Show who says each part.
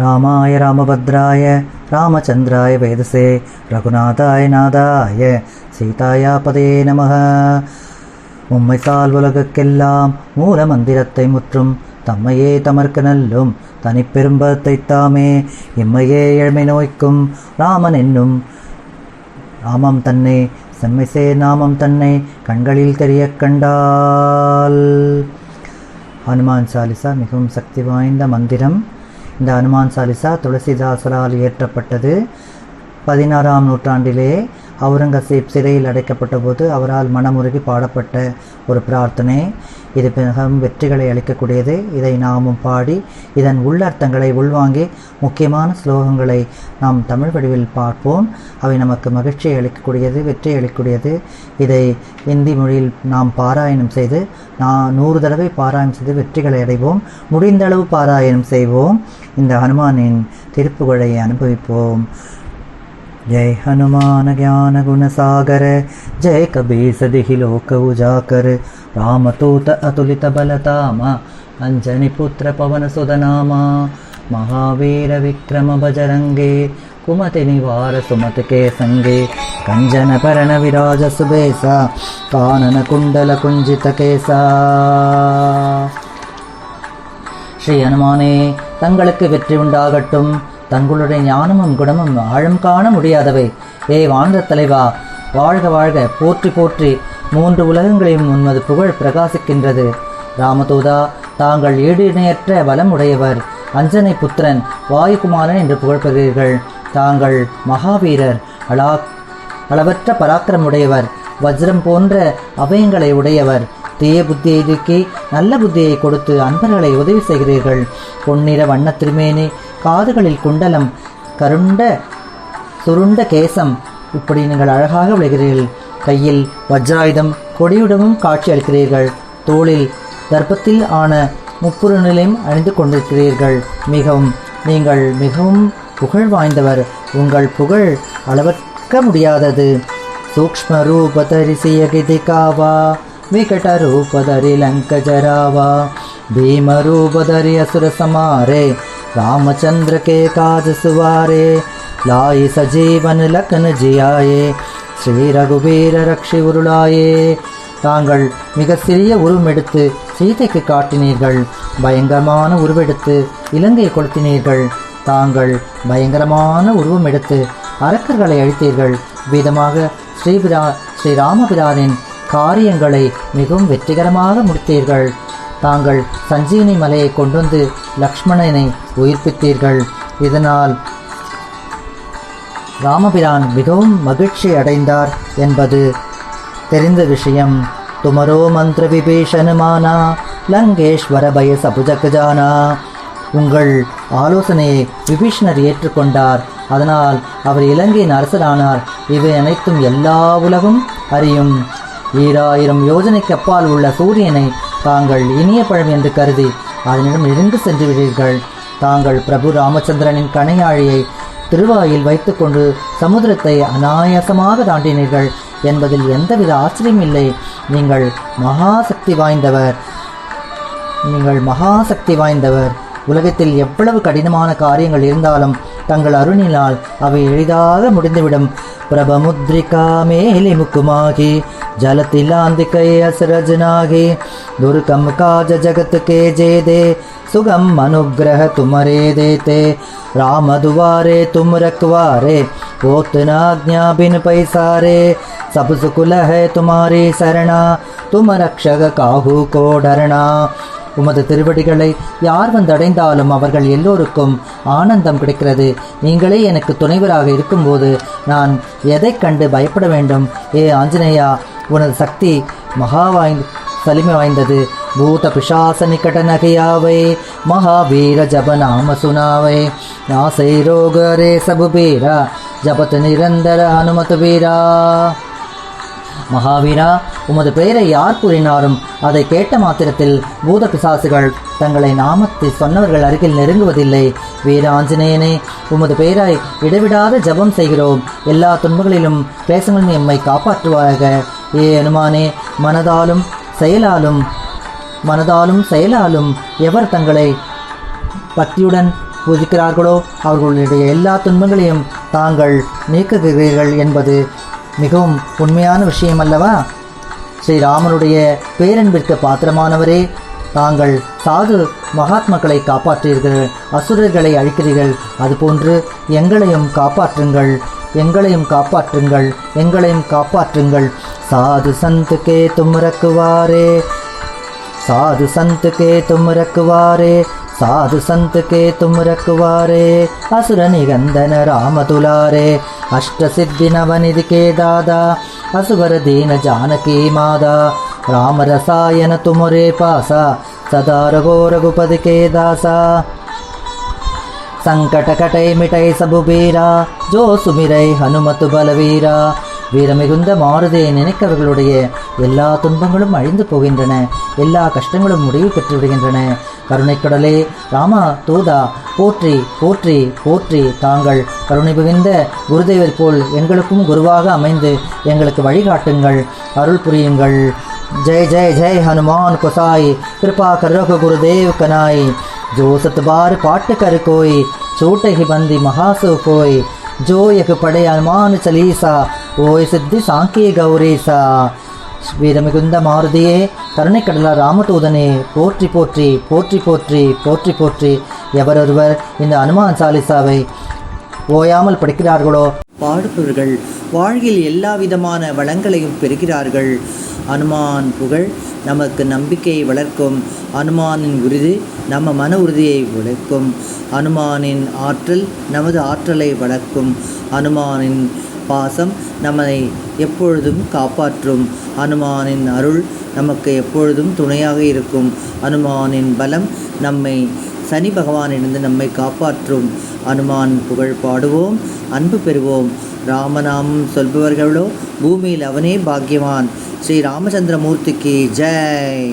Speaker 1: ராமாய ராமபத்ராய ராமச்சந்திராய வேதசே ரகுநாதாய நாதாய சீதாயா பதே நம உம்மை சால் உலகக்கெல்லாம் மூல மந்திரத்தை முற்றும் தம்மையே தமர்க்க நல்லும் தனிப்பெரும்பத்தை தாமே இம்மையே ஏழ்மை நோய்க்கும் ராமன் என்னும் ராமம் தன்னை செம்மைசே நாமம் தன்னை கண்களில் தெரிய கண்டால் ஹனுமான் சாலிசா மிகவும் சக்தி வாய்ந்த மந்திரம் இந்த அனுமான் சாலிசா துளசிதாசரால் இயற்றப்பட்டது. பதினாறாம் நூற்றாண்டிலே அவுரங்கசீப் சிறையில் அடைக்கப்பட்ட போது அவரால் மனமுருகி பாடப்பட்ட ஒரு பிரார்த்தனை. இது மிகவும் வெற்றிகளை அளிக்கக்கூடியது. இதை நாமும் பாடி இதன் உள்ளர்த்தங்களை உள்வாங்கி முக்கியமான ஸ்லோகங்களை நாம் தமிழ் வடிவில் பார்ப்போம். அவை நமக்கு மகிழ்ச்சியை அளிக்கக்கூடியது வெற்றி அளிக்கக்கூடியது. இதை இந்தி மொழியில் நாம் பாராயணம் செய்து நான் நூறு தடவை பாராயணம் செய்து வெற்றிகளை அடைவோம். முடிந்தளவு பாராயணம் செய்வோம். இந்த ஹனுமானின் திருப்புகழை அனுபவிப்போம். जय हनुमान ज्ञान गुण सागर जय कबीर सदिहि लोक उजाकर रामतूत अतुलित बलतामा अंजनी पुत्र पवन सुदनामा महावीर विक्रम बजरंगे कुमति निवार सुमत के संगे कंजन परण विराज सुबेसा कानन कुंडल कुंजित केसा ஸ்ரீ ஹனுமானே தங்களுக்கு வெற்றி உண்டாகட்டும் தங்களுடைய ஞானமும் குணமும் ஆழம் காண முடியாதவை. ஏ வாழ்ந்த தலைவா வாழ்க வாழ்க போற்றி போற்றி. மூன்று உலகங்களையும் உன்மது புகழ் பிரகாசிக்கின்றது. ராமதூதா தாங்கள் ஈடு இணையற்ற பலம் உடையவர் அஞ்சனை புத்திரன் வாயுகுமாரன் என்று புகழ்பெறுகிறீர்கள் தாங்கள் மகாவீரர் அலா அளவற்ற பராக்கிரமுடையவர். வஜ்ரம் போன்ற அபயங்களை உடையவர். தீய புத்தியை நீக்கி நல்ல புத்தியை கொடுத்து அன்பர்களை உதவி செய்கிறீர்கள். பொன்னிற வண்ண திருமேனி காதுகளில் குண்டலம் கருண்ட சுருண்ட கேசம். இப்படி நீங்கள் அழகாக விளைகிறீர்கள். கையில் வஜ்ராயுதம் கொடியுடமும் காட்சி அளிக்கிறீர்கள். தோளில் தர்ப்பத்தில் ஆன முப்புற நிலையும் அணிந்து கொண்டிருக்கிறீர்கள். மிகவும் நீங்கள் மிகவும் புகழ் வாய்ந்தவர். உங்கள் புகழ் அளவற்க முடியாதது. சூக்ம ரூபதரிசியகிதிகாவா விகட ரூபதரி லங்கஜராவா பீம ரூபதரி அசுர சமாரே. रामचंद्र के काज सुवारे लाए सजीवन लखन जियाये ஸ்ரீ ரகுவீர ரக்ஷி உருளாயே தாங்கள் மிக சிறிய உருவமெடுத்து சீதைக்கு காட்டினீர்கள் பயங்கரமான உருவெடுத்து இலங்கை கொளுத்தினீர்கள். தாங்கள் பயங்கரமான உருவம் எடுத்து அரக்கர்களை அழித்தீர்கள். விதமாக ஸ்ரீபிரா ஸ்ரீராமபிரானின் காரியங்களை மிகவும் வெற்றிகரமாக முடித்தீர்கள். தாங்கள் சஞ்சீவினி மலையை கொண்டு வந்து லக்ஷ்மணனை உயிர்ப்பித்தீர்கள். இதனால் ராமபிரான் மிகவும் மகிழ்ச்சி அடைந்தார் என்பது தெரிந்த விஷயம். துமரோ மந்திர விபீஷனுமானா லங்கேஸ்வர பய சபுஜகஜானா உங்கள் ஆலோசனையை விபீஷணர் ஏற்றுக்கொண்டார். அதனால் அவர் இலங்கையின் அரசரானார் இவை அனைத்தும் எல்லா உலகும் அறியும். ஈராயிரம் யோஜனைக்கு அப்பால் உள்ள சூரியனை தாங்கள் இனிய பழம் என்று கருதி அதனிடம் இருந்து சென்று விடுவீர்கள் தாங்கள் பிரபு ராமச்சந்திரனின் கணையாழியை திருவாயில் வைத்துக்கொண்டு சமுத்திரத்தை அனாயாசமாக தாண்டினீர்கள் என்பதில் எந்தவித ஆச்சரியம் இல்லை. நீங்கள் மகாசக்தி வாய்ந்தவர். நீங்கள் மகாசக்தி வாய்ந்தவர். உலகத்தில் எவ்வளவு கடினமான காரியங்கள் இருந்தாலும் தங்கள் அருணினால் அவை எளிதாக முடிந்துவிடும். பிரபமுத்ரிகா மேலி முக்குமாகி ஜலத்திலாந்திகை அசரஜனாகி துர்கம் காஜ ஜகத் கே ஜே சுகம் அனுகிரக துமரே தேதே ராமதுவாரே தும் ரக்வாரே போத்தனா ஜாபின் பைசாரே சபு சுகுல துமாரி சரணா துமரக்ஷக காஹு கோடரணா. உமது திருவடிகளை யார் வந்தடைந்தாலும் அவர்கள் எல்லோருக்கும் ஆனந்தம் கிடைக்கிறது. நீங்களே எனக்கு துணைவராக இருக்கும்போது நான் எதைக் கண்டு பயப்பட வேண்டும்? ஏ ஆஞ்சநேயா உனது சக்தி மகா வாய்ந்த சலிமை வாய்ந்தது. பூத பிசாச நிகட நகையாவை மகாவீர ஜப நாம சுனாவை. நாசை ரோகரே சபு பீரா நிரந்தர அனுமத வீரா மகாவீரா உமது பெயரை யார் கூறினாலும் அதை கேட்ட மாத்திரத்தில் பூத பிசாசுகள் தங்களை நாமத்தை சொன்னவர்கள் அருகில் நெருங்குவதில்லை. வீர ஆஞ்சநேயனே உமது பெயராய் இடைவிடாத ஜபம் செய்கிறோம். எல்லா துன்பங்களிலும் பேசுங்கள் எம்மை காப்பாற்றுவாராக ஏ அனுமானே மனதாலும் செயலாலும் மனதாலும் செயலாலும் எவர் தங்களை பக்தியுடன் பூஜிக்கிறார்களோ அவர்களுடைய எல்லா துன்பங்களையும் தாங்கள் நீக்குகிறீர்கள் என்பது மிகவும் உண்மையான விஷயம் அல்லவா ஸ்ரீராமனுடைய பேரன்பிற்கு பாத்திரமானவரே தாங்கள் சாது மகாத்மக்களை காப்பாற்றீர்கள் அசுரர்களை அழிக்கிறீர்கள். அதுபோன்று எங்களையும் காப்பாற்றுங்கள் எங்களையும் காப்பாற்றுங்கள் எங்களையும் காப்பாற்றுங்கள். சாது சந்துக்கே தும்ரக்குவாரே சாது சந்துக்கே தும்ரக்குவாரே சாது சந்துக்கே தும்ரக்குவாரே அசுர நிகந்தன ராமதுலாரே அஷ்ட சித்தினவனிதிக்கே தாதா ಹಸುವರದೇನ ஜானகி மாதா ராமரசாயன துமுரே பாசா ಸದಾ ರಘೋ ರಘುಪದಿಕೆ ದಾಸ ಸಂಕಟ ಕಟೈ ಮಿಟೈ ಸಬು ಬೀರ ಜೋ ಸುಮಿರೈ ಹನುಮತು வீரமிகுந்த மாறுதியை நினைக்கவர்களுடைய எல்லா துன்பங்களும் அழிந்து போகின்றன எல்லா கஷ்டங்களும் முடிவு பெற்றுவிடுகின்றன. கருணைக்கடலே ராமா தூதா போற்றி போற்றி போற்றி தாங்கள் கருணை மிகுந்த குருதேவர் போல் எங்களுக்கும் குருவாக அமைந்து எங்களுக்கு வழிகாட்டுங்கள் அருள் புரியுங்கள் जय जय जय हनुमान कोसाई कृपा कर रघु गुरुदेव कनाई जो सत बार पाठ कर कोई छूट ही बंदी महासु कोई जो यक पड़े हनुमान चलीसा ஓய் சித்தி சாங்கிய கௌரேசா வீரமிகுந்த மாருதியே கருணைக்கடல ராமதூதனே போற்றி போற்றி போற்றி போற்றி போற்றி போற்றி. எவரொருவர் இந்த அனுமான் சாலிசாவை ஓயாமல் படிக்கிறார்களோ? பாடுபவர்கள் வாழ்வில் எல்லா விதமான வளங்களையும் பெறுகிறார்கள். அனுமான் புகழ் நமக்கு நம்பிக்கையை வளர்க்கும். அனுமானின் உறுதி நம்ம மன உறுதியை வளர்க்கும் அனுமானின் ஆற்றல் நமது ஆற்றலை வளர்க்கும். அனுமானின் பாசம் நம்மை எப்பொழுதும் காப்பாற்றும். அனுமானின் அருள் நமக்கு எப்பொழுதும் துணையாக இருக்கும். அனுமானின் பலம் நம்மை சனி பகவானிலிருந்து நம்மை காப்பாற்றும். அனுமான் புகழ் பாடுவோம் அன்பு பெறுவோம். ராமநாமம் சொல்பவர்களோ பூமியில் அவனே பாக்கியவான். ஸ்ரீ ராமச்சந்திரமூர்த்திக்கு ஜெய்!